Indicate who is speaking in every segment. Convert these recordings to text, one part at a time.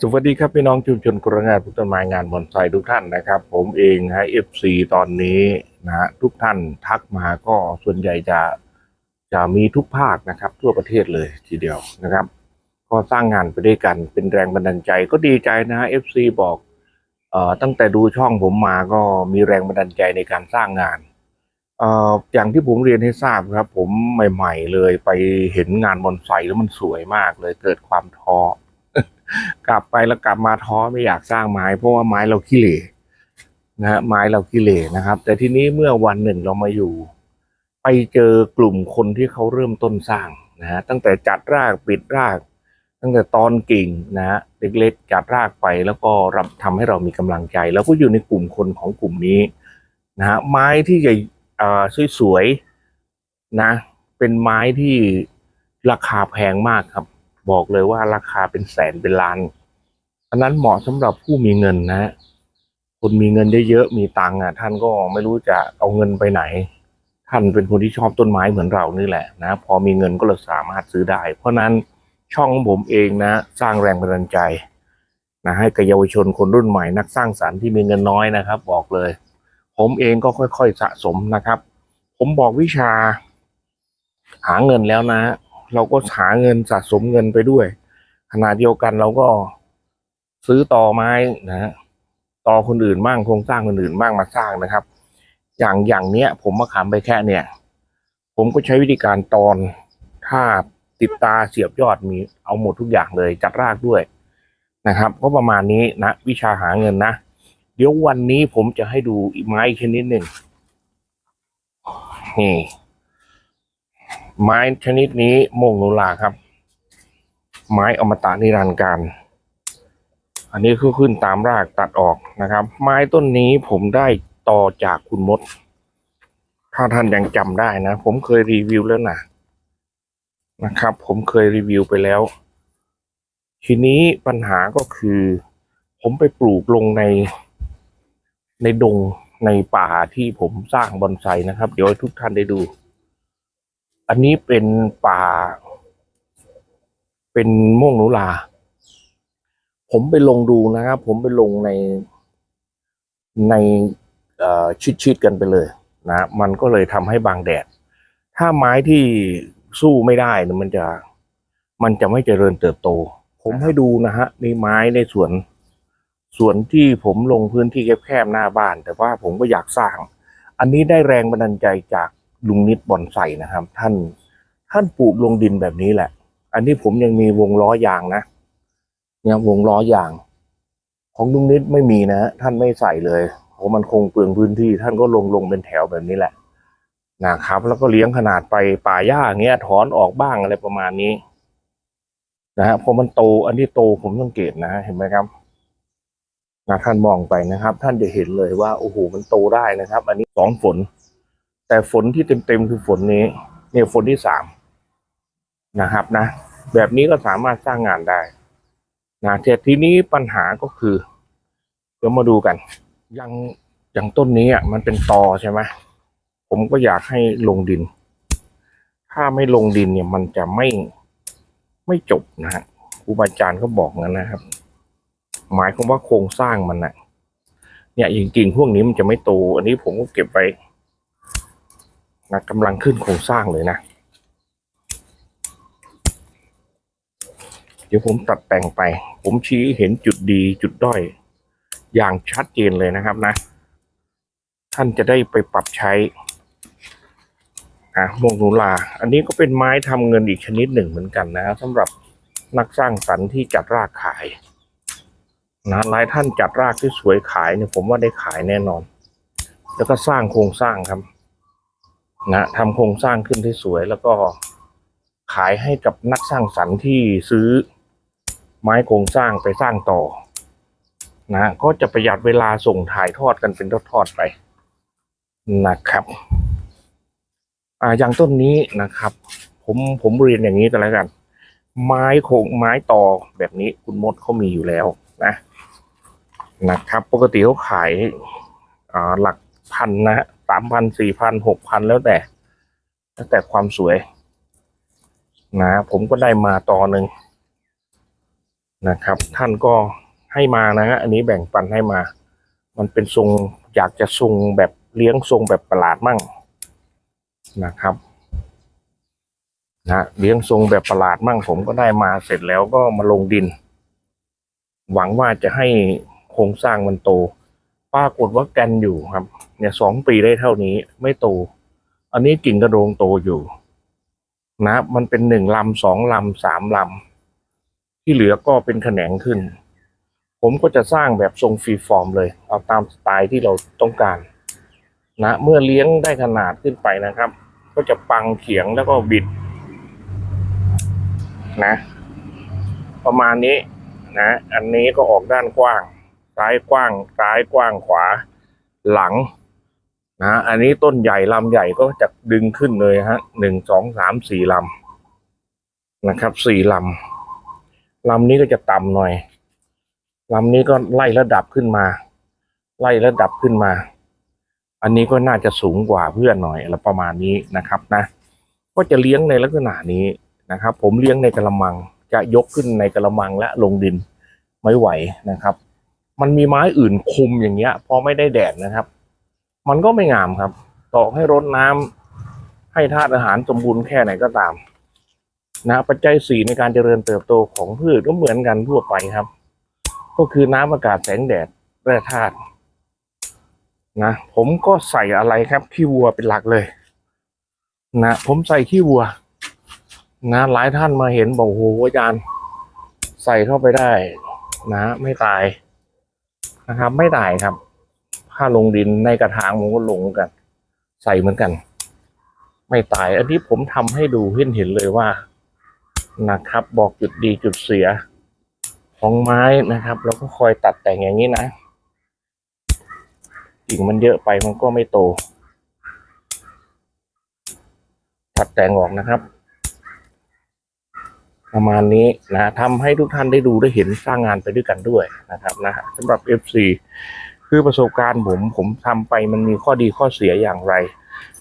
Speaker 1: สวัสดีครับพี่น้องชุมชนกรงานพุทธมางานบอนไซทุกท่านนะครับ ผมเองฮะเอฟซีตอนนี้นะฮะทุกท่านทักมาก็ส่วนใหญ่จะจะมีทุกภาคนะครับ ทั่วประเทศเลยทีเดียวนะครับ ก็สร้างงานไปด้วยกันเป็นแรงบันดาลใจก็ดีใจนะฮะเอฟซีบอกเอ่อตั้งแต่ดูช่องผมมาก็มีแรงบันดาลใจในการสร้างงานเอ่ออย่างที่ผมเรียนให้ทราบครับ ผมใหม่ ๆ เลยไปเห็นงานบอนไซแล้วมันสวยมากเลยเกิดความท้อ กลับไปแล้วกลับมาท้อไม่อยากสร้างไม้ เพราะว่าไม้เราขี้เหร่นะฮะไม้เราขี้เหร่นะครับ แต่ทีนี้เมื่อวันหนึ่งเรามาอยู่ ไปเจอกลุ่มคนที่เขาเริ่มต้นสร้างนะฮะตั้งแต่จัดรากปิดราก ตั้งแต่ตอนกิ่งนะฮะเล็กๆจัดรากไปแล้วก็รับทำให้เรามีกำลังใจ แล้วก็อยู่ในกลุ่มคนของกลุ่มนี้นะฮะไม้ที่ใหญ่สวยๆนะ เป็นไม้ที่ราคาแพงมากครับ บอกเลยว่าราคาเป็นแสนเป็นล้าน อันนั้นเหมาะสำหรับผู้มีเงินนะฮะคนมีเงินเยอะๆมีตังค์อะ ท่านก็ไม่รู้จะเอาเงินไปไหน ท่านเป็นคนที่ชอบต้นไม้เหมือนเรานี่แหละนะ พอมีเงินก็เลยสามารถซื้อได้ เพราะนั้นช่องผมเองนะ สร้างแรงบันดาลใจนะให้กับเยาวชนคนรุ่นใหม่นักสร้างสรรค์ที่มีเงินน้อยนะครับ บอกเลย ผมเองก็ค่อยๆสะสมนะครับ ผมบอกวิชา หาเงินแล้วนะ เราก็หาเงินสะสมเงินไปด้วย ขณะเดียวกันเราก็ซื้อต่อไม้นะฮะต่อคนอื่นบ้างโครงสร้างคนอื่นบ้างมาสร้างนะครับ อย่างอย่างเนี้ย ผมมาขามไปแค่เนี่ย ผมก็ใช้วิธีการตอนถ้าติดตาเสียบยอดมีเอาหมดทุกอย่างเลย จัดรากด้วยนะครับ ก็ประมาณนี้นะวิชาหาเงินนะ เดี๋ยววันนี้ผมจะให้ดูไม้ชนิดหนึ่งนี่ ไม้ชนิดนี้โมงโนลาครับ ไม้อมตะนิรันดร์การ อันนี้คือขึ้นตามรากตัดออกนะครับ ไม้ต้นนี้ผมได้ต่อจากคุณมด ถ้าท่านยังจำได้นะ ผมเคยรีวิวแล้วนะนะครับ ผมเคยรีวิวไปแล้ว ทีนี้ปัญหาก็คือ ผมไปปลูกลงในในดงในป่าที่ผมสร้างบอนไซนะครับ เดี๋ยวทุกท่านได้ดู อันนี้เป็นป่า เป็นม่วงหนูลา ผมไปลงดูนะครับ ผมไปลงในในเอ่อชิดๆกันไปเลยนะ มันก็เลยทำให้บางแดด ถ้าไม้ที่สู้ไม่ได้นี่มันจะมันจะไม่เจริญเติบโต ผมให้ดูนะฮะนี่ไม้ในสวนสวนที่ผมลงพื้นที่แคบๆหน้าบ้าน แต่ว่าผมก็อยากสร้าง อันนี้ได้แรงบันดาลใจจาก ลุงนิดบอนไซนะครับ ท่านท่านปลูกลงดินแบบนี้แหละ อันนี้ผมยังมีวงล้อยางนะเนี่ยวงล้อยาง ของลุงนิดไม่มีนะท่านไม่ใส่เลยเพราะมันคงเปลืองพื้นที่ ท่านก็ลงลงเป็นแถวแบบนี้แหละนะครับ แล้วก็เลี้ยงขนาดไปป่าหญ้าเงี้ยถอนออกบ้างอะไรประมาณนี้นะฮะพอมันโตอันนี้โตผมสังเกตนะเห็นไหมครับนะท่านมองไปนะครับ ท่านจะเห็นเลยว่าโอ้โหมันโตได้นะครับ อันนี้สองฝน แต่ฝนที่เต็มๆคือฝนนี้ เนี่ยฝนที่สามนะครับนะ แบบนี้ก็สามารถสร้างงานได้นะแต่ทีนี้ปัญหาก็คือ เดี๋ยวมาดูกันย่างอย่างต้นนี้อะมันเป็นตอใช่ไหมผมก็อยากให้ลงดิน ถ้าไม่ลงดินเนี่ยมันจะไม่ไม่จบนะฮะครูบาอาจารย์เขาบอกงั้นนะครับ หมายความว่าโครงสร้างมันน่ะ เนี่ยจริงๆพวกนี้มันจะไม่โต อันนี้ผมก็เก็บไว้ นะกำลังขึ้นโครงสร้างเลยนะ เดี๋ยวผมตัดแต่งไป ผมชี้เห็นจุดดีจุดด้อย อย่างชัดเจนเลยนะครับนะ ท่านจะได้ไปปรับใช้อะโมงนูลา อันนี้ก็เป็นไม้ทำเงินอีกชนิดหนึ่งเหมือนกันนะสำหรับนักสร้างสรรค์ที่จัดรากขายนะหลายท่านจัดรากที่สวยขายเนี่ยผมว่าได้ขายแน่นอน แล้วก็สร้างโครงสร้างครับ นะทำโครงสร้างขึ้นที่สวย แล้วก็ขายให้กับนักสร้างสรรค์ที่ซื้อไม้โครงสร้างไปสร้างต่อ นะก็จะประหยัดเวลาส่งถ่ายทอดกันเป็นทอดๆไปนะครับอ่าอย่างต้นนี้นะครับ ผมผมเรียนอย่างนี้กันแล้วกัน ไม้โครงไม้ต่อแบบนี้คุณมดเขามีอยู่แล้วนะนะครับ ปกติเขาขายอ่าหลัก พันนะฮะสามพันสี่พันหกพันแล้วแต่ แล้วแต่ความสวย นะ ผมก็ได้มาต่อหนึ่งนะครับ ท่านก็ให้มานะฮะอันนี้แบ่งปันให้มา มันเป็นทรงอยากจะทรงแบบเลี้ยงทรงแบบประหลาดมั่งนะครับนะเลี้ยงทรงแบบประหลาดมั่งผมก็ได้มาเสร็จแล้วก็มาลงดิน หวังว่าจะให้โครงสร้างมันโต ปรากฏว่าแกันอยู่ครับ เนี่ยสองปีได้เท่านี้ไม่โต อันนี้กิ่งกระโดงโตอยู่ นะ มันเป็นหนึ่งลำสองลำสามลำที่เหลือก็เป็นแขนงขึ้น ผมก็จะสร้างแบบทรงฟรีฟอร์มเลย เอาตามสไตล์ที่เราต้องการ นะ เมื่อเลี้ยงได้ขนาดขึ้นไปนะครับ ก็จะปังเขียงแล้วก็บิด นะ ประมาณนี้นะ อันนี้ก็ออกด้านกว้าง ซ้ายกว้างซ้ายกว้างขวาหลังนะอันนี้ต้นใหญ่ลำใหญ่ก็จะดึงขึ้นเลยฮะหนึ่งสองสามสี่ลำนะครับสี่ลำลำนี้ก็จะต่ำหน่อยลำนี้ก็ไล่ระดับขึ้นมา ไล่ระดับขึ้นมา อันนี้ก็น่าจะสูงกว่าเพื่อนหน่อยอะประมาณนี้นะครับนะก็จะเลี้ยงในลักษณะนี้นะครับ ผมเลี้ยงในกระมังจะยกขึ้นในกระมังและลงดินไม่ไหวนะครับ มันมีไม้อื่นคุมอย่างเงี้ย พอไม่ได้แดดนะครับ มันก็ไม่งามครับ ต่อให้รดน้ำให้ธาตุอาหารสมบูรณ์แค่ไหนก็ตาม นะปัจจัยสี่ในการเจริญเติบโตของพืชก็เหมือนกันทั่วไปครับ ก็คือน้ำอากาศแสงแดดแร่ธาตุนะผมก็ใส่อะไรครับขี้วัวเป็นหลักเลย นะผมใส่ขี้วัว นะหลายท่านมาเห็นบอกโอ้โหอาจารย์ ใส่เข้าไปได้ นะ ไม่ตาย นะครับ ไม่ตายครับ ถ้าลงดินในกระถางผมก็ลงกัน ใส่เหมือนกัน ไม่ตาย อันนี้ผมทำให้ดูเห็นเห็นเลยว่านะครับ บอกจุดดีจุดเสียของไม้นะครับ แล้วก็คอยตัดแต่งอย่างนี้นะกิ่งมันเยอะไปมันก็ไม่โต ตัดแต่งออกนะครับ ประมาณนี้นะทำให้ทุกท่านได้ดูได้เห็นสร้างงานไปด้วยกันด้วยนะครับนะสำหรับ FC คือประสบการณ์ผมผมทำไปมันมีข้อดีข้อเสียอย่างไร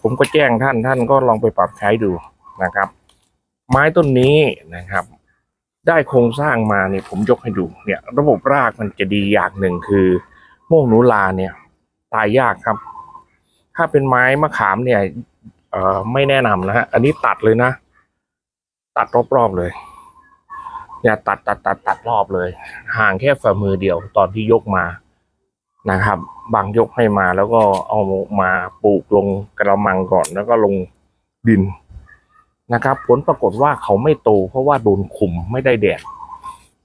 Speaker 1: ผมก็แจ้งท่านท่านก็ลองไปปรับใช้ดูนะครับ ไม้ต้นนี้นะครับ ได้โครงสร้างมาเนี่ยผมยกให้ดูเนี่ย ระบบรากมันจะดีอย่างหนึ่งคือโมกหนูลาเนี่ย ตายยากครับ ถ้าเป็นไม้มะขามเนี่ยเอ่อไม่แนะนำนะฮะอันนี้ตัดเลยนะ ตัดรอบๆเลย อย่าตัดตัดตัดตัดรอบเลย ห่างแค่ฝ่ามือเดียวตอนที่ยกมานะครับ บางยกให้มาแล้วก็เอามาปลูกลงกระมังก่อนแล้วก็ลงดินนะครับ ผลปรากฏว่าเขาไม่โต เพราะว่าโดนขุมไม่ได้แดด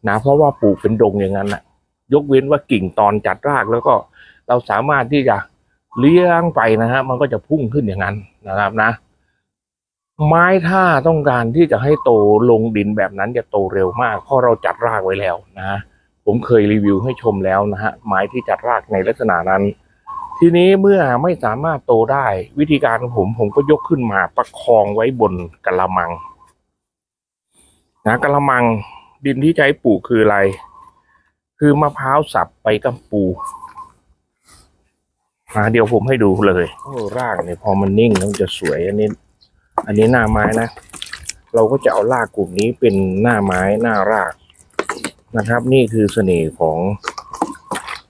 Speaker 1: นะเพราะว่าปลูกเป็นดงอย่างนั้นนะยกเว้นว่ากิ่งตอนจัดรากแล้วก็เราสามารถที่จะเลี้ยงไปนะฮะมันก็จะพุ่งขึ้นอย่างนั้นนะครับนะ ไม้ถ้าต้องการที่จะให้โตลงดินแบบนั้นจะโตเร็วมากเพราะเราจัดรากไว้แล้วนะผมเคยรีวิวให้ชมแล้วนะฮะไม้ที่จัดรากในลักษณะนั้น ทีนี้เมื่อไม่สามารถโตได้ วิธีการของผมผมก็ยกขึ้นมาประคองไว้บนกระมังนะกระมังดินที่ใช้ปลูกคืออะไร คือมะพร้าวสับไปกับปูมาเดี๋ยวผมให้ดูเลยโอ้รากเนี่ยพอมันนิ่งแล้วมันจะสวยอันนี้ อันนี้หน้าไม้นะ เราก็จะเอารากกลุ่มนี้เป็นหน้าไม้หน้ารากนะครับ นี่คือเสน่ห์ของ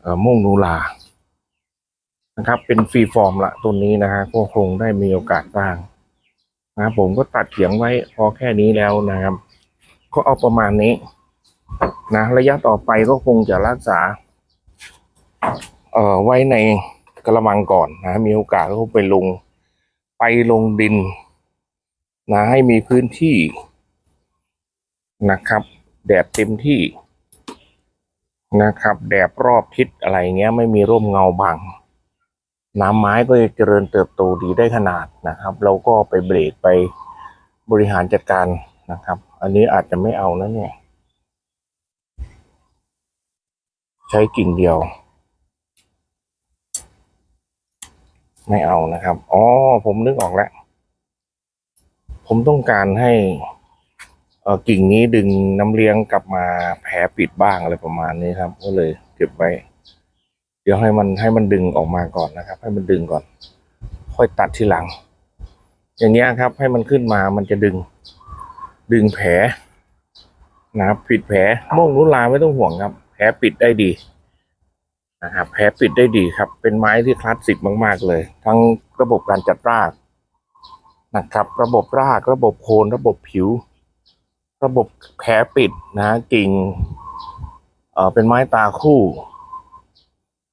Speaker 1: อม่วงนูลานะครับ เป็นฟรีฟอร์มละตัวนี้นะฮะก็คงได้มีโอกาสสร้างนะครับผมก็ตัดเขียงไว้พอแค่นี้แล้วนะครับ ก็เอาประมาณนี้นะระยะต่อไปก็คงจะรักษา เอ่อไว้ในกระมังก่อนนะ มีโอกาสก็ไปลงไปลงดิน นะให้มีพื้นที่นะครับ แดดเต็มที่นะครับ แดดรอบทิศอะไรเงี้ยไม่มีร่มเงาบัง น้ำไม้ก็จะเจริญเติบโตดีได้ขนาดนะครับ เราก็ไปเบรกไปบริหารจัดการนะครับ อันนี้อาจจะไม่เอานะเนี่ย ใช้กิ่งเดียว ไม่เอานะครับ อ๋อ ผมนึกออกแล้ว ผมต้องการให้กิ่งนี้ดึงน้ำเลี้ยงกลับมาแผลปิดบ้างอะไรประมาณนี้ครับ ก็เลยเก็บไว้ เดี๋ยวให้มันให้มันดึงออกมาก่อนนะครับ ให้มันดึงก่อน ค่อยตัดทีหลัง อย่างเงี้ยครับ ให้มันขึ้นมามันจะดึง ดึงแผลนะครับปิดแผลโม่งนุลาไม่ต้องห่วงครับ แผลปิดได้ดีนะครับแผลปิดได้ดีครับ เป็นไม้ที่คลาสสิกมาก ๆ เลย ทั้งระบบการจัดราก นะครับ ระบบรากระบบโคนระบบผิว ระบบแผลปิดนะกิ่งเอ่อเป็นไม้ตาคู่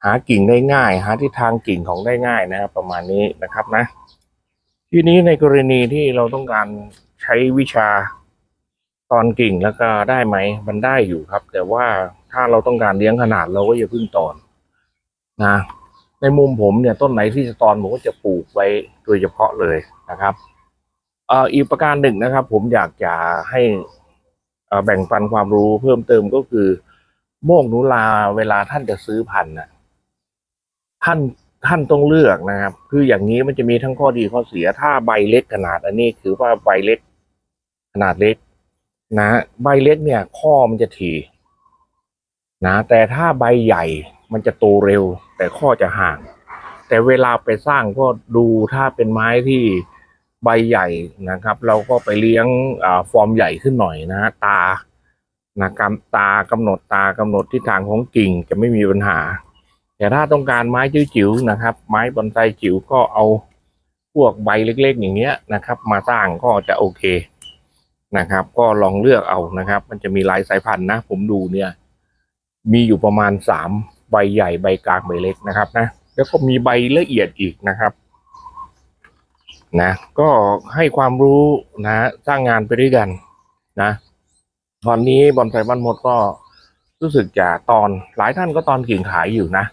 Speaker 1: หากิ่งได้ง่าย หาทิศทางกิ่งของได้ง่ายนะครับ ประมาณนี้นะครับนะ ทีนี้ในกรณีที่เราต้องการใช้วิชาตอนกิ่งแล้วก็ได้ไหมมันได้อยู่ครับ แต่ว่าถ้าเราต้องการเลี้ยงขนาดเราก็อย่าเพิ่งตอนนะในมุมผมเนี่ยต้นไหนที่จะตอนผมก็จะปลูกไว้โดยเฉพาะเลยนะครับ อีกประการหนึ่งนะครับ ผมอยากจะให้แบ่งปันความรู้เพิ่มเติมก็คือ โมกนุลาเวลาท่านจะซื้อพันธุ์นะท่านท่านต้องเลือกนะครับ คืออย่างนี้มันจะมีทั้งข้อดีข้อเสียถ้าใบเล็กขนาด อันนี้คือว่าใบเล็กขนาดเล็ก นะ ใบเล็กเนี่ย ข้อมันจะถี่นะแต่ถ้าใบใหญ่มันจะโตเร็ว แต่ข้อจะห่าง แต่เวลาไปสร้างก็ดูถ้าเป็นไม้ที่ ใบใหญ่นะครับ เราก็ไปเลี้ยงฟอร์มใหญ่ขึ้นหน่อยนะฮะตานะครับตากำหนดตากำหนดทิศทางของกิ่งจะไม่มีปัญหา แต่ถ้าต้องการไม้จิ๋วๆนะครับ ไม้บอนไซจิ๋วก็เอาพวกใบเล็กๆ อย่างเงี้ยนะครับ มาสร้างก็จะโอเคนะครับ ก็ลองเลือกเอานะครับ มันจะมีหลายสายพันธุ์นะ ผมดูเนี่ย มีอยู่ประมาณสามใบใหญ่ใบกลางใบเล็กนะครับนะแล้วก็มีใบละเอียดอีกนะครับ นะ ก็ให้ความรู้นะสร้างงานไปด้วยกันนะ ตอนนี้บอลไทยบ้านมดก็รู้สึกจะตอนหลายท่านก็ตอนกิ่งขายอยู่นะ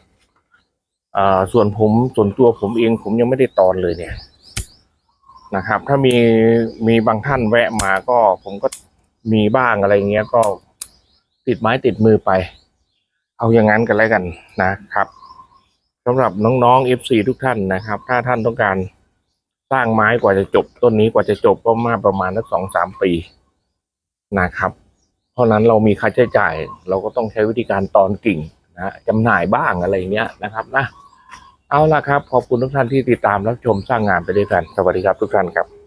Speaker 1: เอ่อส่วนผมส่วนตัวผมเองผมยังไม่ได้ตอนเลยเนี่ยนะครับ ถ้ามีมีบางท่านแวะมาก็ผมก็มีบ้างอะไรเงี้ยก็ติดไม้ติดมือไป เอาอย่างนั้นกันแล้วกันนะครับสำหรับน้องๆ FC ทุกท่านนะครับ ถ้าท่านต้องการ สร้างไม้กว่าจะจบ ต้นนี้กว่าจะจบก็มาประมาณสักสองสามปีนะครับ เพราะนั้นเรามีค่าใช้จ่าย เราก็ต้องใช้วิธีการตอนกิ่งนะจำหน่ายบ้างอะไรเงี้ยนะครับนะเอาละครับ ขอบคุณทุกท่านที่ติดตามรับชมสร้างงานไปด้วยกัน สวัสดีครับทุกท่านครับ